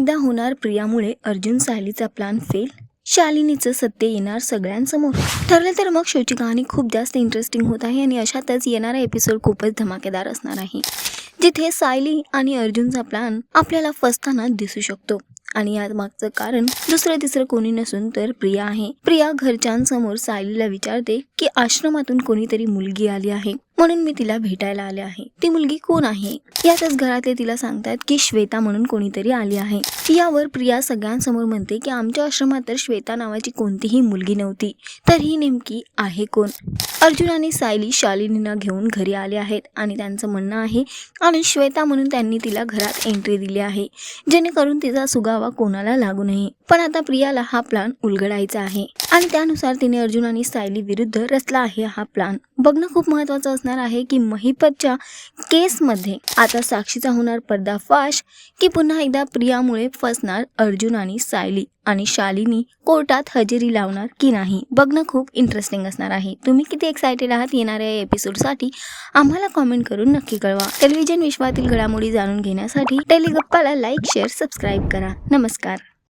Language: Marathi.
एकदा होणार प्रियामुळे अर्जुन सायलीचा प्लॅन फेल शालिनीचं सत्य येणार सगळ्यांसमोर. ठरलं तर मग शोची कहाणी खूप जास्त इंटरेस्टिंग होत आहे आणि अशातच येणारा एपिसोड खूपच धमाकेदार असणार आहे. जिथे सायली आणि अर्जुनचा प्लॅन आपल्याला फसताना दिसू शकतो. आणि या मागचं कारण दुसरं तिसरं कोणी नसून तर प्रिया आहे. प्रिया घरच्यांसमोर सायलीला विचारते की आश्रमातून कोणीतरी मुलगी आली आहे. म्हणून मी तिला भेटायला आले आहे. ती मुलगी कोण आहे? यातच घरातले तिला सांगतात की श्वेता म्हणून कोणीतरी आली आहे. यावर प्रिया सगळ्यांसमोर म्हणते की आमच्या आश्रमात तर श्वेता नावाची कोणतीही मुलगी नव्हती. तर ही नेमकी आहे कोण? अर्जुन आणि सायली शालिनीना घेऊन घरी आले आहेत आणि त्यांचं म्हणणं आहे आणि श्वेता म्हणून त्यांनी तिला घरात एंट्री दिली आहे जेणेकरून तिचा सुगावा कोणाला लागू नये. पण आता प्रियाला हा प्लान उलगडायचा आहे. आणि त्यानुसार तिने अर्जुन आणि सायली विरुद्ध रचला आहे हा प्लान बघणं खूप महत्वाचं असणार आहे की महिपतच्या केसमध्ये आता साक्षीचा होणार पर्दाफाश की पुन्हा एकदा प्रियामुळे फसणार अर्जुन आणि सायली आणि शालिनी कोर्टात हजेरी लावणार की नाही? बघणं खूप इंटरेस्टिंग असणार आहे. तुम्ही किती एक्सायटेड आहात येणाऱ्या या एपिसोडसाठी आम्हाला कॉमेंट करून नक्की कळवा. टेलिव्हिजन विश्वातील घडामोडी जाणून घेण्यासाठी टेलिगप्पाला लाईक शेअर सबस्क्राईब करा. नमस्कार.